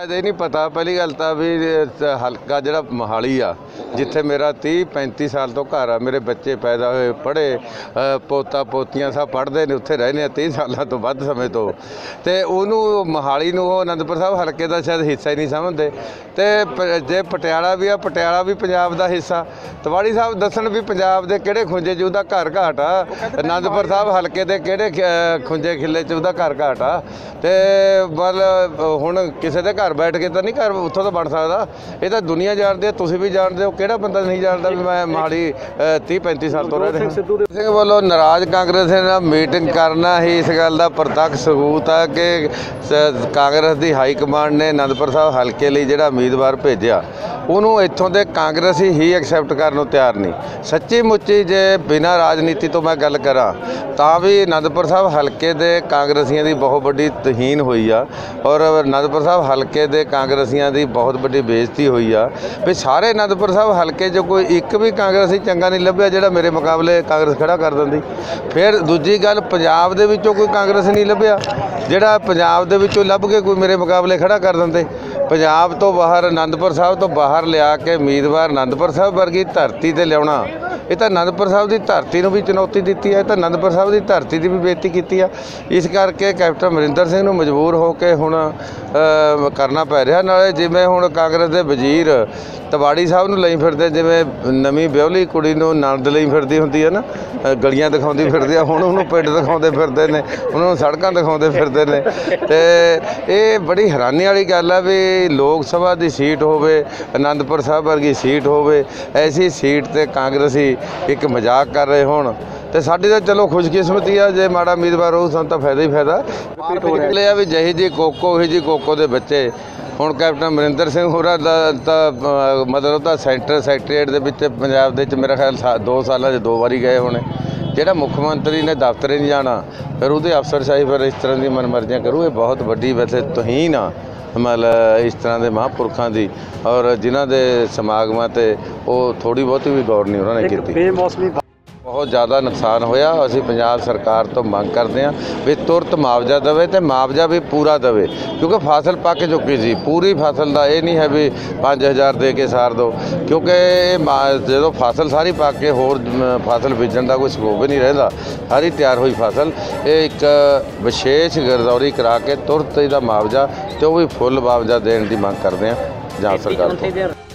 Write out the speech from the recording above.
ਇਹ ਨਹੀਂ ਪਤਾ ਪਹਿਲੀ ਗੱਲ ਤਾਂ ਵੀ ਹਲਕਾ ਜਿਹੜਾ ਮੋਹਾਲੀ ਆ ਜਿੱਥੇ ਮੇਰਾ 30 35 ਸਾਲ ਤੋਂ ਘਰ ਆ ਮੇਰੇ ਬੱਚੇ ਪੈਦਾ ਹੋਏ ਪੜ੍ਹੇ ਪੋਤਾ ਪੋਤੀਆਂ ਸਭ ਪੜ੍ਹਦੇ ਨੇ ਉੱਥੇ ਰਹਿੰਦੇ ਆ 30 ਸਾਲਾਂ ਤੋਂ ਵੱਧ ਸਮੇਂ ਤੋਂ। ਤੇ ਉਹਨੂੰ ਮੋਹਾਲੀ ਨੂੰ ਉਹ ਅਨੰਦਪੁਰ ਸਾਹਿਬ ਹਲਕੇ ਦਾ ਸ਼ਾਇਦ ਹਿੱਸਾ ਹੀ ਨਹੀਂ ਸਮਝਦੇ। ਤੇ ਜੇ ਪਟਿਆਲਾ ਵੀ ਆ ਪਟਿਆਲਾ ਵੀ ਪੰਜਾਬ ਦਾ ਹਿੱਸਾ। ਤਵਾੜੀ ਸਾਹਿਬ ਦੱਸਣ ਵੀ ਪੰਜਾਬ ਦੇ ਕਿਹੜੇ ਖੁੰਝੇ 'ਚ ਉਹਦਾ ਘਰ ਘਾਟ ਆ ਅਨੰਦਪੁਰ ਸਾਹਿਬ ਹਲਕੇ ਦੇ ਕਿਹੜੇ ਖੁੰਝੇ ਖਿੱਲੇ 'ਚ ਉਹਦਾ ਘਰ ਘਾਟ ਆ। ਤੇ ਮਤਲਬ ਹੁਣ ਕਿਸੇ ਦੇ ਘਰ ਬੈਠ ਕੇ ਤਾਂ ਨਹੀਂ ਘਰ ਉੱਥੋਂ ਤਾਂ ਬਣ ਸਕਦਾ। ਇਹ ਤਾਂ ਦੁਨੀਆ ਜਾਣਦੀ ਹੈ ਤੁਸੀਂ ਵੀ ਜਾਣਦੇ ਹੋ ਕਿਹੜਾ ਬੰਦਾ ਨਹੀਂ ਜਾਣਦਾ ਵੀ ਮੈਂ ਮਾੜੀ 30 35 ਸਾਲ ਤੋਂ ਰਹਿ ਰਿਹਾ। ਸਿੰਘ ਵੱਲੋਂ ਨਾਰਾਜ਼ ਕਾਂਗਰਸ ਨਾਲ ਮੀਟਿੰਗ ਕਰਨਾ ਹੀ ਇਸ ਗੱਲ ਦਾ ਪ੍ਰਤੱਖ ਸਬੂਤ ਆ ਕਿ ਕਾਂਗਰਸ ਦੀ ਹਾਈ ਕਮਾਂਡ ਨੇ ਅਨੰਦਪੁਰ ਸਾਹਿਬ ਹਲਕੇ ਲਈ ਜਿਹੜਾ ਉਮੀਦਵਾਰ ਭੇਜਿਆ ਉਹਨੂੰ ਇੱਥੋਂ ਦੇ ਕਾਂਗਰਸੀ ਹੀ ਐਕਸੈਪਟ ਕਰਨ ਨੂੰ ਤਿਆਰ ਨਹੀਂ। ਸੱਚੀ ਮੁੱਚੀ ਜੇ ਬਿਨਾਂ ਰਾਜਨੀਤੀ ਤੋਂ ਮੈਂ ਗੱਲ ਕਰਾਂ ਤਾਂ ਵੀ ਅਨੰਦਪੁਰ ਸਾਹਿਬ ਹਲਕੇ ਦੇ ਕਾਂਗਰਸੀਆਂ ਦੀ ਬਹੁਤ ਵੱਡੀ ਤਹੀਨ ਹੋਈ ਆ। ਔਰ ਅਨੰਦਪੁਰ ਸਾਹਿਬ ਹਲਕੇ ਦੇ ਕਾਂਗਰਸੀਆਂ ਦੀ ਬਹੁਤ ਵੱਡੀ ਬੇਇੱਜ਼ਤੀ ਹੋਈ ਆ। ਵੀ ਸਾਰੇ ਅਨੰਦਪੁਰ ਸਾਹਿਬ ਹਲਕੇ 'ਚ ਕੋਈ ਇੱਕ ਵੀ ਕਾਂਗਰਸੀ ਚੰਗਾ ਨਹੀਂ ਲੱਭਿਆ ਜਿਹੜਾ ਮੇਰੇ ਮੁਕਾਬਲੇ ਕਾਂਗਰਸ ਖੜਾ ਕਰ ਦਿੰਦੀ। ਫਿਰ ਦੂਜੀ ਗੱਲ, ਪੰਜਾਬ ਦੇ ਵਿੱਚੋਂ ਕੋਈ ਕਾਂਗਰਸ ਨਹੀਂ ਲੱਭਿਆ। ਜਿਹੜਾ ਪੰਜਾਬ ਦੇ ਵਿੱਚੋਂ ਲੱਭ ਕੇ ਕੋਈ ਮੇਰੇ ਮੁਕਾਬਲੇ ਖੜਾ ਕਰ ਦਿੰਦੇ। ਪੰਜਾਬ ਤੋਂ ਬਾਹਰ ਅਨੰਦਪੁਰ ਸਾਹਿਬ ਤੋਂ ਬਾਹਰ ਲਿਆ ਕੇ ਉਮੀਦਵਾਰ ਅਨੰਦਪੁਰ ਸਾਹਿਬ ਵਰਗੀ ਧਰਤੀ ਤੇ ਲਿਆਉਣਾ ਇਹ ਤਾਂ ਅਨੰਦਪੁਰ ਸਾਹਿਬ ਦੀ ਧਰਤੀ ਨੂੰ ਵੀ ਚੁਣੌਤੀ ਦਿੱਤੀ ਹੈ, ਇਹ ਤਾਂ ਅਨੰਦਪੁਰ ਸਾਹਿਬ ਦੀ ਧਰਤੀ ਦੀ ਵੀ ਬੇਇੱਜ਼ਤੀ ਕੀਤੀ ਆ। ਇਸ ਕਰਕੇ ਕੈਪਟਨ ਅਮਰਿੰਦਰ ਸਿੰਘ ਨੂੰ ਮਜਬੂਰ ਹੋ ਕੇ ਹੁਣ ਕਰਨਾ ਪੈ ਰਿਹਾ। ਨਾਲੇ ਜਿਵੇਂ ਹੁਣ ਕਾਂਗਰਸ ਦੇ ਵਜ਼ੀਰ ਤਵਾੜੀ ਸਾਹਿਬ ਨੂੰ ਲਈ ਫਿਰਦੇ, ਜਿਵੇਂ ਨਵੀਂ ਵਿਆਹਲੀ ਕੁੜੀ ਨੂੰ ਨੰਦ ਲਈ ਫਿਰਦੀ ਹੁੰਦੀ ਹੈ ਨਾ ਗਲੀਆਂ ਦਿਖਾਉਂਦੀ ਫਿਰਦੀ ਆ, ਹੁਣ ਉਹਨੂੰ ਪਿੰਡ ਦਿਖਾਉਂਦੇ ਫਿਰਦੇ ਨੇ ਉਹਨਾਂ ਨੂੰ ਸੜਕਾਂ ਦਿਖਾਉਂਦੇ ਫਿਰਦੇ ਨੇ। ਤੇ ਇਹ ਬੜੀ ਹੈਰਾਨੀ ਵਾਲੀ ਗੱਲ ਆ ਵੀ ਲੋਕ ਸਭਾ ਦੀ ਸੀਟ ਹੋਵੇ ਆਨੰਦਪੁਰ ਸਾਹਿਬ ਵਰਗੀ ਸੀਟ ਹੋਵੇ, ਐਸੀ ਸੀਟ ਤੇ ਕਾਂਗਰਸੀ ਇੱਕ ਮਜ਼ਾਕ ਕਰ ਰਹੇ ਹੋਣ ਤੇ ਸਾਡੀ ਤਾਂ ਚਲੋ ਖੁਸ਼ਕਿਸਮਤੀ ਆ ਜੇ ਮਾੜਾ ਉਮੀਦਵਾਰ ਹੋਊ ਸਾਨੂੰ ਤਾਂ ਫਾਇਦਾ ਹੀ ਫਾਇਦਾ। ਲਿਆ ਵੀ ਜਿਹੀ ਜੀ ਕੋਕੋ ਹੀ ਜੀ ਕੋਕੋ ਦੇ ਬੱਚੇ। ਹੁਣ ਕੈਪਟਨ ਅਮਰਿੰਦਰ ਸਿੰਘ ਹੋਰਾਂ ਦਾ ਤਾਂ ਮਤਲਬ ਤਾਂ ਸੈਂਟਰ ਸੈਕਟਰੀਏਟ ਦੇ ਵਿੱਚ ਪੰਜਾਬ ਦੇ ਵਿੱਚ ਮੇਰਾ ਖਿਆਲ 2 ਸਾਲਾਂ 'ਚ ਦੋ ਵਾਰੀ ਗਏ ਹੋਣੇ। ਜਿਹੜਾ ਮੁੱਖ ਮੰਤਰੀ ਨੇ ਦਫ਼ਤਰ ਨਹੀਂ ਜਾਣਾ ਫਿਰ ਉਹਦੇ ਅਫਸਰਸ਼ਾਹੀ ਫਿਰ ਇਸ ਤਰ੍ਹਾਂ ਦੀ ਮਨਮਰਜ਼ੀਆਂ ਕਰੂ ਇਹ ਬਹੁਤ ਵੱਡੀ ਵੈਸੇ ਤੋਹੀਨ ਆ। ਮਤਲਬ ਇਸ ਤਰ੍ਹਾਂ ਦੇ ਮਹਾਂਪੁਰਖਾਂ ਦੀ ਔਰ ਜਿਨ੍ਹਾਂ ਦੇ ਸਮਾਗਮਾਂ ਤੇ ਉਹ ਥੋੜੀ ਬਹੁਤੀ ਵੀ ਗੌਰ ਨਹੀਂ ਉਹਨਾਂ ਨੇ ਕੀਤੀ। ਬੇਮੌਸਮੀ ਬਹੁਤ ਜ਼ਿਆਦਾ ਨੁਕਸਾਨ ਹੋਇਆ। ਅਸੀਂ ਪੰਜਾਬ ਸਰਕਾਰ ਤੋਂ ਮੰਗ ਕਰਦੇ ਹਾਂ ਵੀ ਤੁਰਤ ਮੁਆਵਜ਼ਾ ਦੇਵੇ ਤੇ ਮੁਆਵਜ਼ਾ ਵੀ ਪੂਰਾ ਦੇਵੇ। ਕਿਉਂਕਿ ਫਸਲ ਪੱਕ ਚੁੱਕੀ ਸੀ। ਪੂਰੀ ਫਸਲ ਦਾ ਇਹ ਨਹੀਂ ਹੈ ਵੀ 5000 ਦੇ ਕੇ ਸਾਰ ਦਿਓ ਕਿਉਂਕਿ ਜਦੋਂ ਫਸਲ ਸਾਰੀ ਪੱਕ ਕੇ ਹੋਰ ਫਸਲ ਬੀਜਣ ਦਾ ਕੋਈ ਸਕੋਪ ਹੀ ਨਹੀਂ ਰਹਿੰਦਾ। ਸਾਰੀ ਤਿਆਰ ਹੋਈ ਫਸਲ। ਇਹ ਇੱਕ ਵਿਸ਼ੇਸ਼ ਗਰਦੌਰੀ ਕਰਾ ਕੇ ਤੁਰਤ ਇਹਦਾ ਮੁਆਵਜ਼ਾ ਤੇ ਉਹ ਵੀ ਫੁੱਲ ਮੁਆਵਜ਼ਾ ਦੇਣ ਦੀ ਮੰਗ ਕਰਦੇ ਹਾਂ। ਪੰਜਾਬ ਸਰਕਾਰ ਤੋਂ।